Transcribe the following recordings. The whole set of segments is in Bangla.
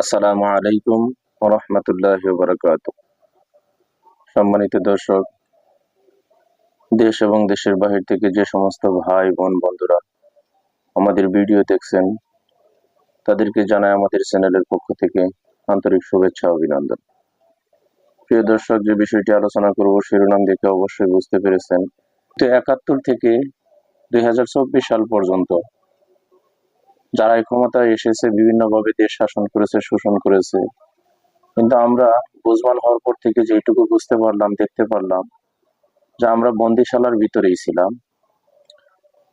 আসসালামু আলাইকুম রহমতুল্লাহ বরকাত সম্মানিত দর্শক, দেশ এবং দেশের বাহির থেকে যে সমস্ত ভাই, বোন, বন্ধুরা আমাদের ভিডিও দেখছেন, তাদেরকে জানায় আমাদের চ্যানেলের পক্ষ থেকে আন্তরিক শুভেচ্ছা, অভিনন্দন। প্রিয় দর্শক, যে বিষয়টি আলোচনা করব, শিরোনাম দেখে অবশ্যই বুঝতে পেরেছেন। তো একাত্তর থেকে দুই হাজার চব্বিশ সাল পর্যন্ত যারা এই ক্ষমতায় এসেছে বিভিন্নভাবে দেশ শাসন করেছে, শোষণ করেছে। কিন্তু আমরা বুঝবান হওয়ার পর থেকে যেটুকু বুঝতে পারলাম, দেখতে পারলাম যে আমরা বন্দিশালার ভিতরেই ছিলাম।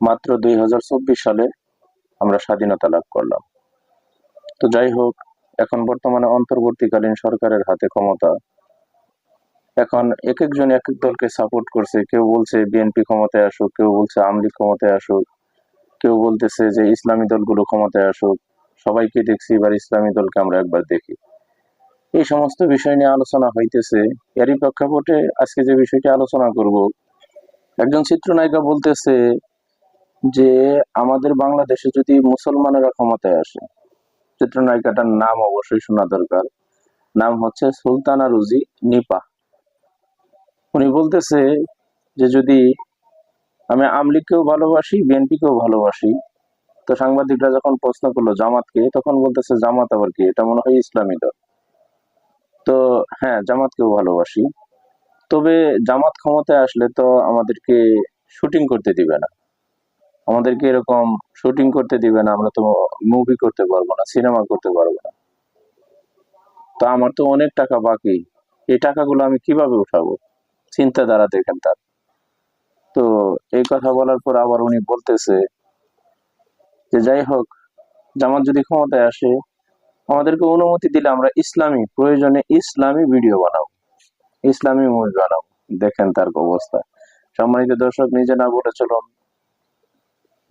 মাত্র দুই হাজার চব্বিশ সালে আমরা স্বাধীনতা লাভ করলাম। তো যাই হোক, এখন বর্তমানে অন্তর্বর্তীকালীন সরকারের হাতে ক্ষমতা। এখন এক একজন এক এক দলকে সাপোর্ট করছে। কেউ বলছে, বিএনপি ক্ষমতায় আসুক, কেউ বলছে আমলি ক্ষমতায় আসুক। কেউ বলতেছে যে, ইসলামী দলগুলো ক্ষমতায় আসুক। সবাইকে দেখছি, এবার ইসলামী দলকে আমরা একবার দেখি। এই সমস্ত বিষয় নিয়ে আলোচনা হইতেছে। এরই প্রেক্ষাপটে আজকে যে বিষয়টি আলোচনা করব, একজন চিত্রনায়িকা বলতেছে যে, আমাদের বাংলাদেশে যদি মুসলমানেরা ক্ষমতায় আসে, চিত্রনায়িকাটার নাম অবশ্যই শোনা দরকার। নাম হচ্ছে সুলতানা রুজি নিপা। উনি বলতেছে যে, যদি আমি আমলিগকেও ভালোবাসি, বিএনপিকেও ভালোবাসি। তো সাংবাদিকরা যখন প্রশ্ন করল জামাতকে, তখন বলতেছে, জামাত আবার কি? এটা মনে হয় ইসলামী দল। তো হ্যাঁ জামাতকেও ভালোবাসি। তবে জামাত ক্ষমতায় আসলে তো আমাদেরকে শুটিং করতে দিবে না। আমাদেরকে এরকম শুটিং করতে দিবে না, আমরা তো মুভি করতে পারব না, সিনেমা করতে পারব না। তো আমার তো অনেক টাকা বাকি। এই টাকাগুলো আমি কীভাবে উঠাবো? চিন্তাধারা দেখেন তার। তো এই কথা বলার পর আবার উনি বলতেছে যে, যাই হোক, জামাত যদি ক্ষমতায় আসে, আমাদেরকে অনুমতি দিলে আমরা ইসলামী, প্রয়োজনে ইসলামী ভিডিও বানাবো, ইসলামী মুভি বানাবো। দেখেন তার অবস্থা। সম্মানিত দর্শক, নিজে না বলে চলুন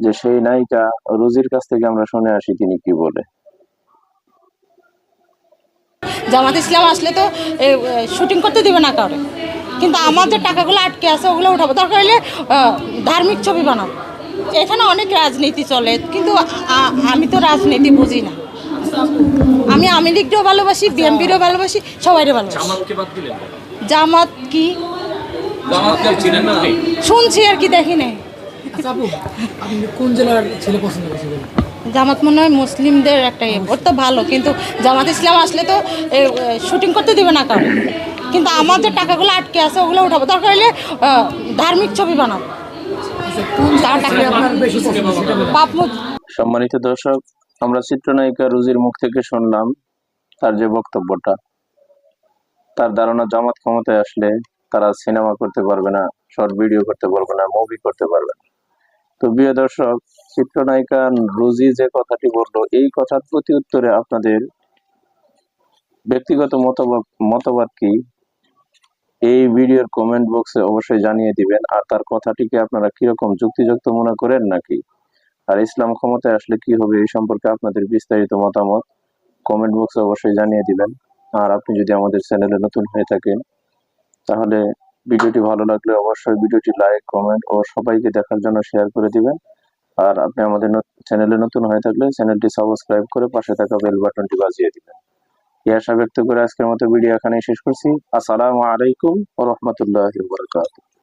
যে, সেই নায়িকা রুজির কাছ থেকে আমরা শুনে আসি তিনি কি বলে। জামাত ইসলাম আসলে তো শুটিং করতে দিবে না কাউরে। কিন্তু আমার যে টাকাগুলো আটকে আছে ওগুলো উঠাবো। দরকার হলে ধার্মিক ছবি বানাবো এখানে অনেক রাজনীতি চলে কিন্তু আমি তো রাজনীতি বুঝি না। আমি আওয়ামী লীগকেও ভালোবাসি বিএনপিরও ভালোবাসি সবাইরে ভালোবাসি। জামাত কি? শুনছি আর কি দেখি নাই। আচ্ছা কোন জেলার ছেলে পছন্দ? জামাত মনে হয় মুসলিমদের একটা ইয়ে। ওর তো ভালো কিন্তু জামাত ইসলাম আসলে তো শুটিং করতে দিবে না কারণ কিন্তু আমার যে টাকাগুলো আটকে আছে ওগুলো উঠাবো। দরকার হলে আহ, ধার্মিক ছবি বানাবো। আচ্ছা সম্মানিত দর্শক আমরা চিত্রনায়িকা রুজির মুখ থেকে শুনলাম তার যে বক্তব্যটা। তার ধারণা জামাত ক্ষমতায় আসলে তারা সিনেমা করতে পারবে না শর্ট ভিডিও করতে পারবে না মুভি করতে পারবে না। তো প্রিয় দর্শক, চিত্রনায়িকা রুজি যে কথাটি বলল, এই কথার প্রতি উত্তরে আপনাদের ব্যক্তিগত মতবাদ মতবাদ কি? এই ভিডিওর কমেন্ট বক্সে অবশ্যই জানিয়ে দিবেন। আর তার কথাটিকে আপনারা কীরকম যুক্তিযুক্ত মনে করেন নাকি? আর ইসলাম ক্ষমতায় আসলে কি হবে এই সম্পর্কে আপনাদের বিস্তারিত মতামত কমেন্ট বক্সে অবশ্যই জানিয়ে দিবেন। আর আপনি যদি আমাদের চ্যানেলে নতুন হয়ে থাকেন, তাহলে ভিডিওটি ভালো লাগলে অবশ্যই ভিডিওটি লাইক কমেন্ট ও সবাইকে দেখার জন্য শেয়ার করে দিবেন। আর আপনি আমাদের চ্যানেলে নতুন হয়ে থাকলে চ্যানেলটি সাবস্ক্রাইব করে পাশে থাকা বেল বাটনটি বাজিয়ে দিবেন। এই আশা ব্যক্ত করে আজকের মতো ভিডিও এখানেই শেষ করছি। আসসালামু আলাইকুম ও রহমতুল্লাহ